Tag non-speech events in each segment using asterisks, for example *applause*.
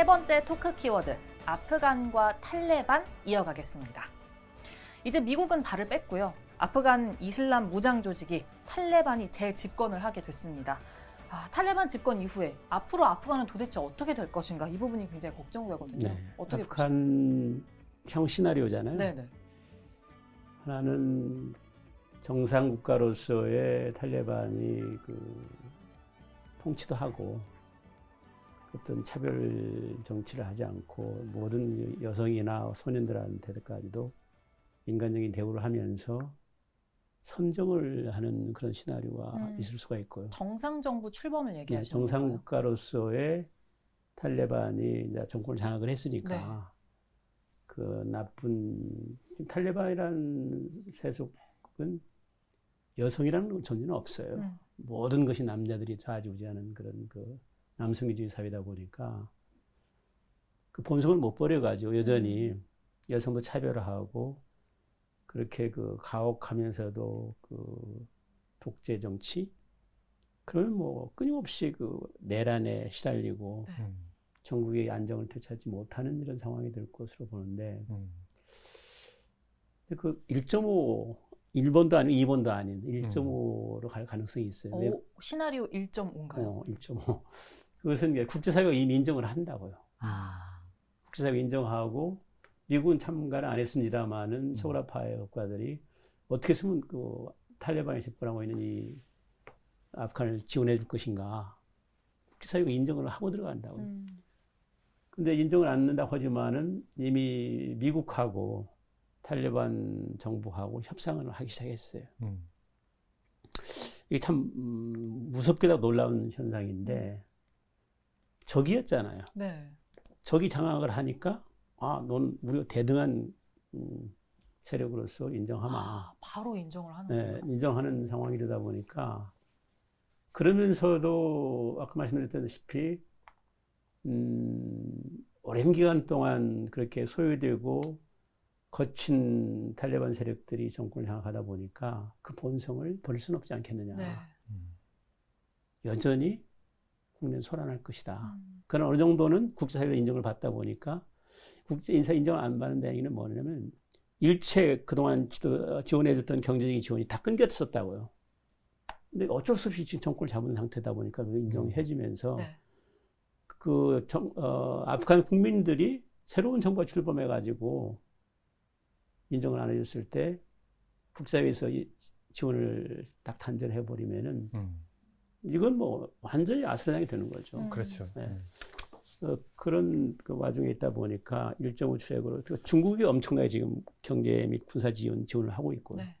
세 번째 토크 키워드 아프간과 탈레반 이어가겠습니다. 이제 미국은 발을 뺐고요. 아프간 이슬람 무장 조직이 탈레반이 재집권을 하게 됐습니다. 아, 탈레반 집권 이후에 앞으로 아프간은 도대체 어떻게 될 것인가 이 부분이 굉장히 걱정되거든요. 네. 어떻게 아프간형 시나리오잖아요. 네네. 하나는 정상 국가로서의 탈레반이 그 통치도 하고 어떤 차별 정치를 하지 않고 모든 여성이나 소년들한테까지도 인간적인 대우를 하면서 선정을 하는 그런 시나리오가 음. 있을 수가 있고요. 정상 정부 출범을 네, 얘기하시는 정상 건가요? 국가로서의 탈레반이 이제 정권을 장악을 했으니까 네. 그 나쁜 탈레반이라는 세속은 여성이라는 존재는 없어요. 음. 모든 것이 남자들이 좌지우지하는 그런 그 남성주의 사회다 보니까 그 본성을 못 버려가지고 여전히 음. 여성도 차별하고 그렇게 그 가혹하면서도 그 독재 정치 그러면 뭐 끊임없이 그 내란에 시달리고 네. 음, 전국의 안정을 되찾지 못하는 이런 상황이 될 것으로 보는데 음, 그 1.5 1번도 아니고 2번도 아닌 1.5로 갈 가능성이 있어요. 왜? 오, 시나리오 1.5인가요? 어, 1.5. 그것은 국제사회가 이미 인정을 한다고요. 아, 국제사회가 인정하고 미국은 참가를 안 했습니다만은 서구라파의 국가들이 어떻게 쓰면 그 탈레반이 집권하고 있는 이 아프간을 지원해 줄 것인가. 국제사회가 인정을 하고 들어간다고요. 음. 근데 인정을 안 한다고 하지만은 이미 미국하고 탈레반 정부하고 협상을 하기 시작했어요. 음, 이게 참 음, 무섭게도 놀라운 현상인데 적이었잖아요. 네. 적이 장악을 하니까 아, 넌 우리가 대등한 음, 세력으로서 인정하마. 아, 바로 인정을 하는 네, 거예요. 인정하는 상황이 되다 보니까 그러면서도 아까 말씀드렸다시피 음, 오랜 기간 동안 그렇게 소외되고 거친 탈레반 세력들이 정권을 장악하다 보니까 그 본성을 버릴 수는 없지 않겠느냐. 네. 음, 여전히 국내는 소란할 것이다. 음. 그러나 어느 정도는 국제사회의 인정을 받다 보니까 국제 인사 인정을 안 받는 데는 뭐냐면 일체 그동안 지도- 지원해줬던 경제적인 지원이 다 끊겼었다고요. 근데 어쩔 수 없이 지금 정권을 잡은 상태다 보니까 인정해지면서 네. 그 정, 어, 아프간 국민들이 새로운 정부가 출범해가지고 인정을 안 해줬을 때 국제사회에서 이 지원을 딱 단절해버리면은 음, 이건 뭐 완전히 아수라장이 되는 거죠. 음. 그렇죠. 네. 음, 어, 그런 그 와중에 있다 보니까 1.5 추액으로 그 중국이 엄청나게 지금 경제 및 군사 지원 지원을 하고 있고 네.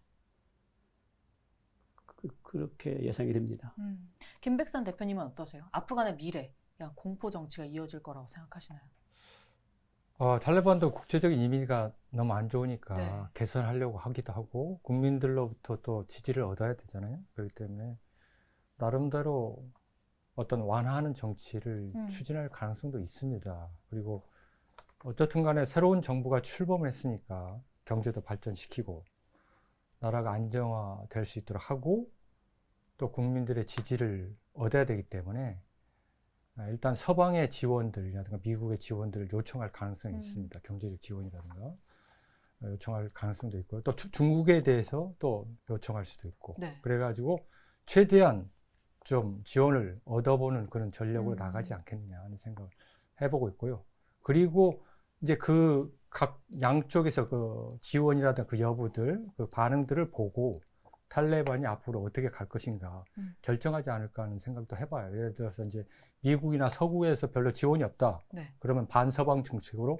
그, 렇게 예상이 됩니다. 음. 김백산 대표님은 어떠세요? 아프간의 미래, 야, 공포 정치가 이어질 거라고 생각하시나요? 어, 탈레반도 국제적인 이미지가 너무 안 좋으니까 네. 개선하려고 하기도 하고 국민들로부터 또 지지를 얻어야 되잖아요. 그렇기 때문에 나름대로 어떤 완화하는 정치를 음. 추진할 가능성도 있습니다. 그리고 어쨌든 간에 새로운 정부가 출범을 했으니까 경제도 발전시키고 나라가 안정화될 수 있도록 하고 또 국민들의 지지를 얻어야 되기 때문에 아, 일단 서방의 지원들이라든가 미국의 지원들을 요청할 가능성이 음. 있습니다. 경제적 지원이라든가 어, 요청할 가능성도 있고요. 또 주- 중국에 대해서 또 요청할 수도 있고 네. 그래가지고 최대한 좀 지원을 얻어보는 그런 전력으로 음. 나가지 않겠느냐 하는 생각을 해보고 있고요. 그리고 이제 그 각 양쪽에서 그 지원이라든가 그 여부들, 그 반응들을 보고 탈레반이 앞으로 어떻게 갈 것인가 음. 결정하지 않을까 하는 생각도 해봐요. 예를 들어서 이제 미국이나 서구에서 별로 지원이 없다. 네. 그러면 반서방 정책으로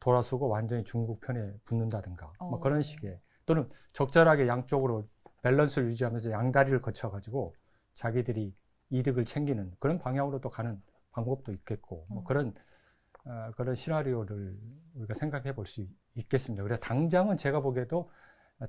돌아서고 완전히 중국 편에 붙는다든가 어. 뭐 그런 식의 또는 적절하게 양쪽으로 밸런스를 유지하면서 양다리를 거쳐가지고 자기들이 이득을 챙기는 그런 방향으로 또 가는 방법도 있겠고 뭐 음. 그런 어, 그런 시나리오를 우리가 생각해 볼 수 있겠습니다. 그래서 당장은 제가 보기에도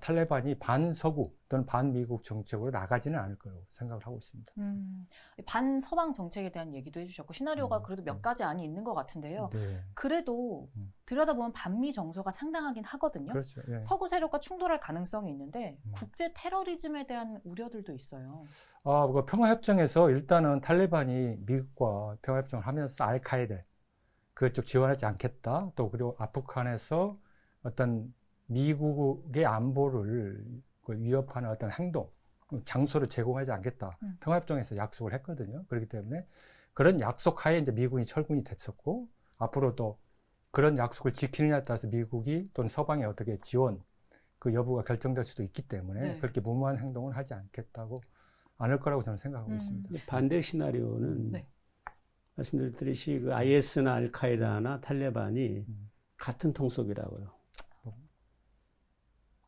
탈레반이 반서구 또는 반미국 정책으로 나가지는 않을 거라고 생각을 하고 있습니다. 음, 반서방 정책에 대한 얘기도 해주셨고 시나리오가 음, 그래도 몇 음. 가지 안이 있는 것 같은데요. 네, 그래도 음. 들여다보면 반미 정서가 상당하긴 하거든요. 그렇죠. 예. 서구 세력과 충돌할 가능성이 있는데 음. 국제 테러리즘에 대한 우려들도 있어요. 아, 그 평화협정에서 일단은 탈레반이 미국과 평화협정을 하면서 알카에데 그쪽 지원하지 않겠다. 또 그리고 아프간에서 어떤 미국의 안보를 그 위협하는 어떤 행동, 장소를 제공하지 않겠다. 음. 평화협정에서 약속을 했거든요. 그렇기 때문에 그런 약속 하에 이제 미군이 철군이 됐었고 앞으로도 그런 약속을 지키느냐에 따라서 미국이 또는 서방이 어떻게 지원 그 여부가 결정될 수도 있기 때문에 네. 그렇게 무모한 행동을 하지 않겠다고 않을 거라고 저는 생각하고 음. 있습니다. 반대 시나리오는 네. 말씀드렸듯이 그 IS나 알카에다나 탈레반이 음. 같은 통속이라고요.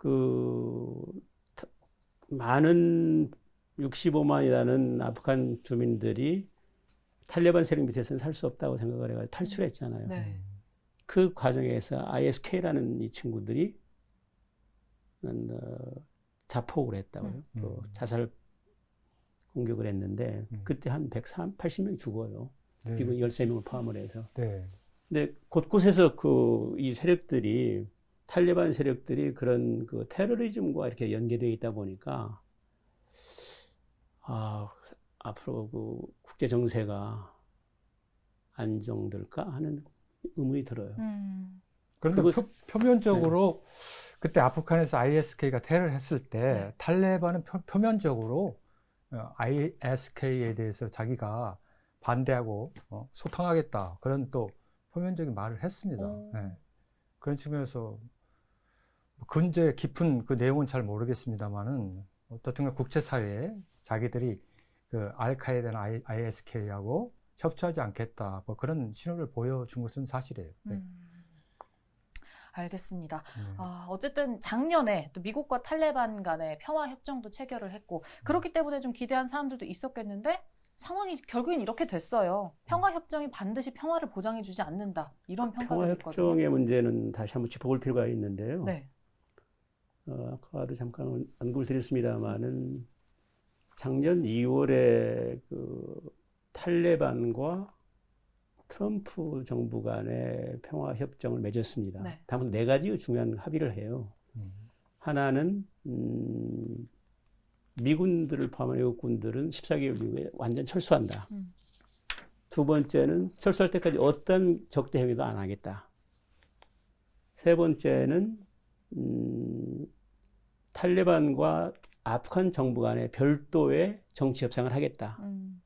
어. 그 타- 많은 65만이라는 아프간 주민들이 탈레반 세력 밑에서는 살 수 없다고 생각을 해가지고 탈출했잖아요. 네. 그 과정에서 ISK라는 이 친구들이 어, 자폭을 했다고요. 음. 그 음. 자살 공격을 했는데 음. 그때 한 180명 죽어요. 네. 미군 13명을 포함을 해서. 네. 근데 곳곳에서 그 이 세력들이 탈레반 세력들이 그런 그 테러리즘과 이렇게 연계되어 있다 보니까 아 앞으로 그 국제 정세가 안정될까 하는 의문이 들어요. 음. 그런데 그것- 표, 면적으로 그때 아프간에서 ISK가 테러를 했을 때 네. 탈레반은 표, 면적으로 ISK에 대해서 자기가 반대하고 어, 소통하겠다 그런 또 표면적인 말을 했습니다. 오. 네. 그런 측면에서 근제 깊은 그 내용은 잘 모르겠습니다만은 어떻든 간 국제사회에 자기들이 그 알카에다나 ISK하고 협조하지 않겠다 뭐 그런 신호를 보여준 것은 사실이에요. 네. 음. 알겠습니다. 네. 아, 어쨌든 작년에 또 미국과 탈레반 간의 평화 협정도 체결을 했고 그렇기 때문에 좀 기대한 사람들도 있었겠는데 상황이 결국엔 이렇게 됐어요. 평화 협정이 반드시 평화를 보장해 주지 않는다. 이런 평가들이 있거든요. 평화협정의 문제는 다시 한번 짚어볼 필요가 있는데요. 네. 어, 아까도 잠깐 언급을 드렸습니다만은 작년 2월에 그 탈레반과 트럼프 정부 간의 평화 협정을 맺었습니다. 네. 다만 네 가지 중요한 합의를 해요. 음. 하나는 음, 미군들을 포함한 외국군들은 14개월 이후에 완전 철수한다. 음. 두 번째는 철수할 때까지 어떤 적대 행위도 안 하겠다. 세 번째는 음, 탈레반과 아프간 정부 간에 별도의 정치 협상을 하겠다. 음.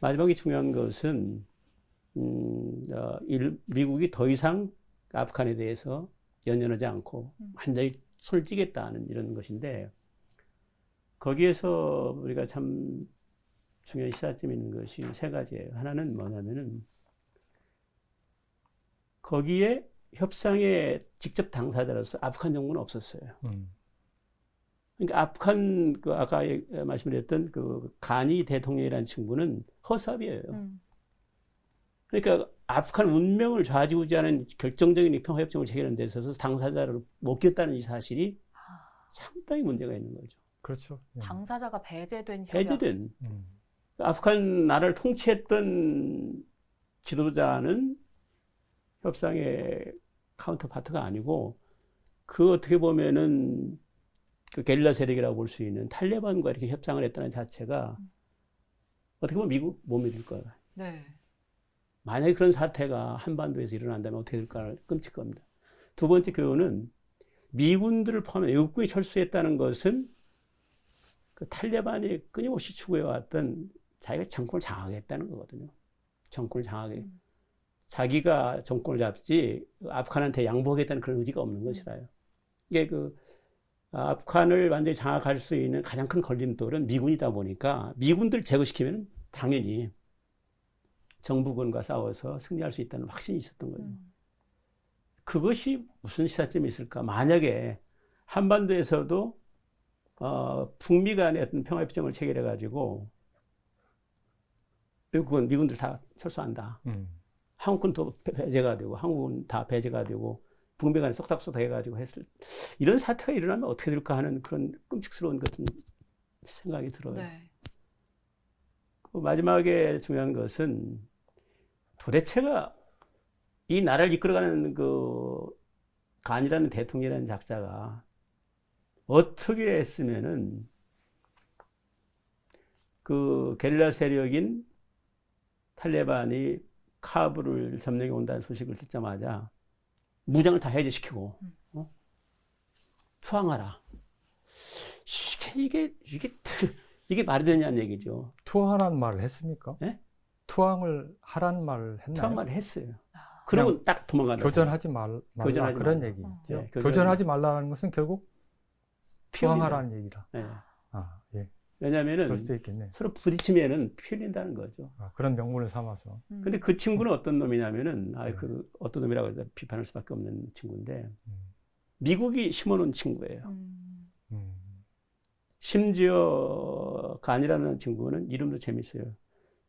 마지막에 중요한 것은 음, 어, 일- 미국이 더 이상 아프간에 대해서 연연하지 않고 음. 완전히 손을 찌겠다는 이런 것인데 거기에서 우리가 참 중요한 시사점이 있는 것이 세 가지예요. 하나는 뭐냐면은 거기에 협상의 직접 당사자로서 아프간 정부는 없었어요. 음. 그러니까 아프간 그 아까 예- 말씀드렸던 그 가니 대통령이라는 친구는 허수아비예요. 음. 그러니까 아프간 운명을 좌지우지하는 결정적인 평화협정을 체결하는 데 있어서 당사자를 못 꼈다는 이 사실이 아, 상당히 문제가 있는 거죠. 그렇죠. 예. 당사자가 배제된 협약. 해제된 음. 아프간 나라를 통치했던 지도자는 협상의 카운터파트가 아니고 그 어떻게 보면은 그 게릴라 세력이라고 볼 수 있는 탈레반과 이렇게 협상을 했다는 자체가 어떻게 보면 미국 못 믿을 거예요. 네. 만약에 그런 사태가 한반도에서 일어난다면 어떻게 될까 끔찍 겁니다. 두 번째 교훈은 미군들을 포함해 외국군이 철수했다는 것은 그 탈레반이 끊임없이 추구해왔던 자기가 정권을 장악했다는 거거든요. 정권을 장악해. 음. 자기가 정권을 잡지 아프간한테 양보하겠다는 그런 의지가 없는 것이라요. 이게 그 아프간을 완전히 장악할 수 있는 가장 큰 걸림돌은 미군이다 보니까 미군들 제거시키면 당연히 정부군과 싸워서 승리할 수 있다는 확신이 있었던 거죠. 음. 그것이 무슨 시사점이 있을까? 만약에 한반도에서도 어, 북미 간의 어떤 평화협정을 체결해 가지고 외국은 미군들 다 철수한다. 음. 한국군도 배- 배제가 되고 한국은 다 배제가 되고 북미 간에 쏙닥쏙닥 해가지고 했을 이런 사태가 일어나면 어떻게 될까 하는 그런 끔찍스러운 같은 생각이 들어요. 네. 그 마지막에 중요한 것은 도대체가 이 나라를 이끌어가는 그 간이라는 대통령이라는 작자가 어떻게 했으면은 그 게릴라 세력인 탈레반이 카브를 점령해 온다는 소식을 듣자마자 무장을 다 해제시키고 음. 어? 투항하라. 이게 이게 이게 *laughs* 이게 말이 되냐는 얘기죠. 투항하라는 말을 했습니까? 예? 투항을 하라는 말을 했나요? 투항 말을 했어요. 아, 그러고 딱 도망간다. 교전하지 말, 말라 교전하지 그런 말라. 얘기죠. 네, 교전- 교전하지 말라는 것은 결국. 투항하라는 얘기다. 네. 아, 예. 왜냐면은. 서로 부딪히면은 피흘린다는 거죠. 아, 그런 명분을 삼아서. 음. 근데 그 친구는 어떤 놈이냐면은 아 네. 그 어떤 놈이라고 해서 비판할 수밖에 없는 친구인데 음, 미국이 심어놓은 친구예요. 음. 음. 심지어 간이라는 친구는 이름도 재밌어요.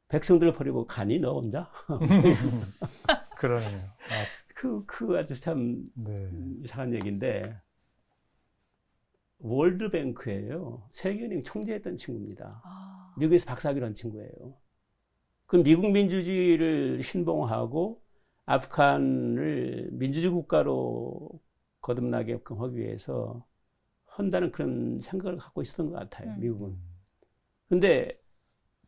백성들 버리고 간이 너 혼자? *laughs* 그러네요. 아, 그, 그 아주 참 네. 이상한 얘기인데 월드뱅크예요. 세계은행 총재했던 친구입니다. 아. 미국에서 박사학위를 한 친구예요. 그 미국 민주주의를 신봉하고 아프간을 민주주의 국가로 거듭나게끔 하기 위해서 한다는 그런 생각을 갖고 있었던 것 같아요. 음. 미국은. 근데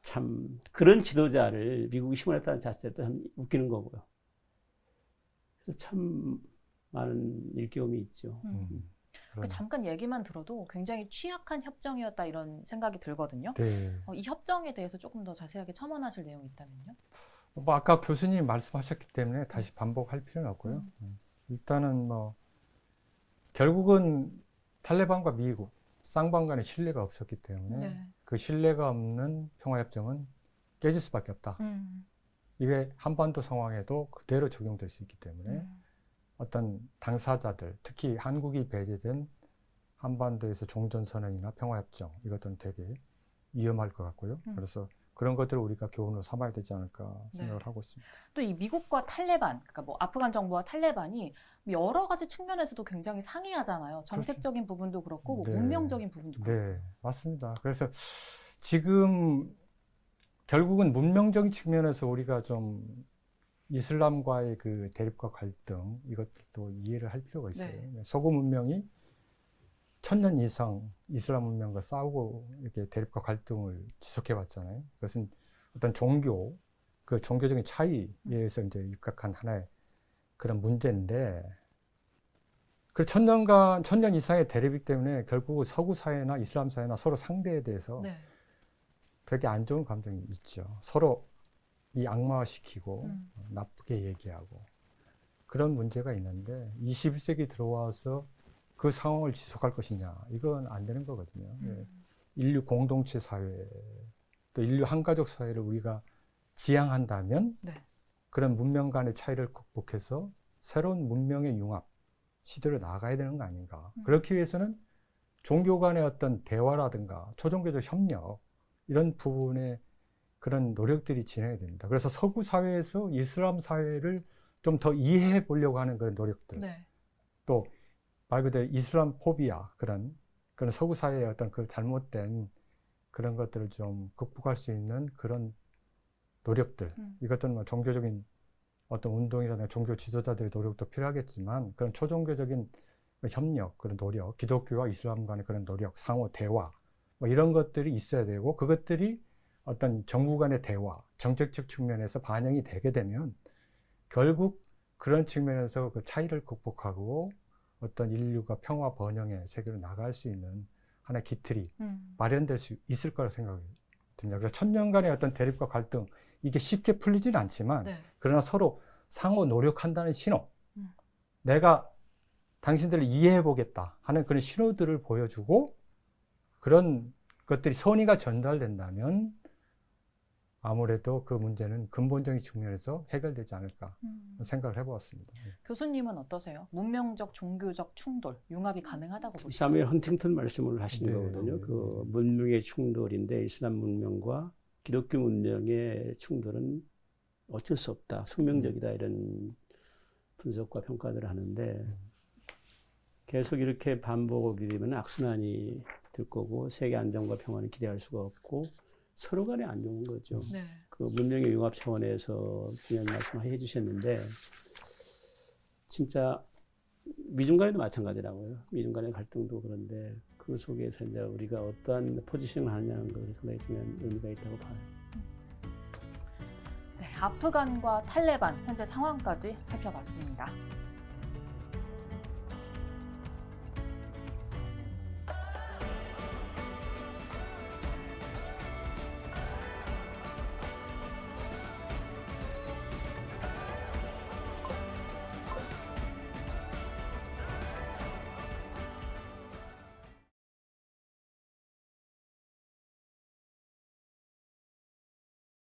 참 그런 지도자를 미국이 심어냈다는 자체도 참 웃기는 거고요. 그래서 참 많은 일깨움이 있죠. 음. 음. 그 그러네. 잠깐 얘기만 들어도 굉장히 취약한 협정이었다 이런 생각이 들거든요. 네. 어, 이 협정에 대해서 조금 더 자세하게 첨언하실 내용이 있다면요. 뭐 아까 교수님이 말씀하셨기 때문에 다시 반복할 필요는 없고요. 음. 음. 일단은 뭐 결국은 탈레반과 미국 쌍방 간의 신뢰가 없었기 때문에 네. 그 신뢰가 없는 평화협정은 깨질 수밖에 없다. 음. 이게 한반도 상황에도 그대로 적용될 수 있기 때문에 음. 어떤 당사자들, 특히 한국이 배제된 한반도에서 종전선언이나 평화협정 이것들은 되게 위험할 것 같고요. 음. 그래서 그런 것들을 우리가 교훈으로 삼아야 되지 않을까 네. 생각을 하고 있습니다. 또 이 미국과 탈레반, 그러니까 뭐 아프간 정부와 탈레반이 여러 가지 측면에서도 굉장히 상이하잖아요. 정책적인 부분도 그렇고 뭐 네. 문명적인 부분도 그렇고. 네, 맞습니다. 그래서 지금 결국은 문명적인 측면에서 우리가 좀 이슬람과의 그 대립과 갈등 이것도 이해를 할 필요가 있어요. 네. 서구 문명이 천년 이상 이슬람 문명과 싸우고 이렇게 대립과 갈등을 지속해 왔잖아요. 그것은 어떤 종교, 그 종교적인 차이에 의해서 이제 입각한 하나의 그런 문제인데, 그 천년간, 천년 이상의 대립이기 때문에 결국 서구 사회나 이슬람 사회나 서로 상대에 대해서 네. 되게 안 좋은 감정이 있죠. 서로 이 악마화시키고 음. 나쁘게 얘기하고 그런 문제가 있는데 21세기 들어와서 그 상황을 지속할 것이냐 이건 안 되는 거거든요. 예. 음. 인류 공동체 사회 또 인류 한가족 사회를 우리가 지향한다면 네. 그런 문명 간의 차이를 극복해서 새로운 문명의 융합 시대로 나가야 되는 거 아닌가. 음. 그렇기 위해서는 종교 간의 어떤 대화라든가 초종교적 협력 이런 부분에 그런 노력들이 진행이 됩니다. 그래서 서구 사회에서 이슬람 사회를 좀 더 이해해 보려고 하는 그런 노력들. 네. 또말 그대로 이슬람 포비아 그런 그런 서구 사회의 어떤 그 잘못된 그런 것들을 좀 극복할 수 있는 그런 노력들 음. 이것들은 뭐 종교적인 어떤 운동이라든가 종교 지도자들의 노력도 필요하겠지만 그런 초종교적인 그 협력 그런 노력 기독교와 이슬람 간의 그런 노력 상호 대화 뭐 이런 것들이 있어야 되고 그것들이 어떤 정부 간의 대화 정책적 측면에서 반영이 되게 되면 결국 그런 측면에서 그 차이를 극복하고 어떤 인류가 평화 번영의 세계로 나갈 수 있는 하나의 기틀이 음. 마련될 수 있을 거라 생각이 듭니다. 그래서 천년간의 어떤 대립과 갈등 이게 쉽게 풀리지는 않지만 네. 그러나 서로 상호 노력한다는 신호, 음. 내가 당신들을 이해해 보겠다 하는 그런 신호들을 보여주고 그런 것들이 선의가 전달된다면 아무래도 그 문제는 근본적인 측면에서 해결되지 않을까 음. 생각을 해보았습니다. 교수님은 어떠세요? 문명적, 종교적 충돌, 융합이 가능하다고 보시나요? 사무엘 헌팅턴 말씀을 하시는 네. 거거든요. 그 문명의 충돌인데 이슬람 문명과 기독교 문명의 충돌은 어쩔 수 없다, 숙명적이다 이런 분석과 평가들을 하는데 계속 이렇게 반복이 되면 악순환이 될 거고 세계 안정과 평화는 기대할 수가 없고 서로 간에 안 좋은 거죠. 네. 그 문명의 융합 차원에서 중요한 말씀 해 주셨는데 진짜 미중 간에도 마찬가지라고요. 미중 간의 갈등도 그런데 그 속에서 이제 우리가 어떠한 포지션을 하느냐는 것이 상당히 중요한 의미가 있다고 봐요. 네, 아프간과 탈레반 현재 상황까지 살펴봤습니다.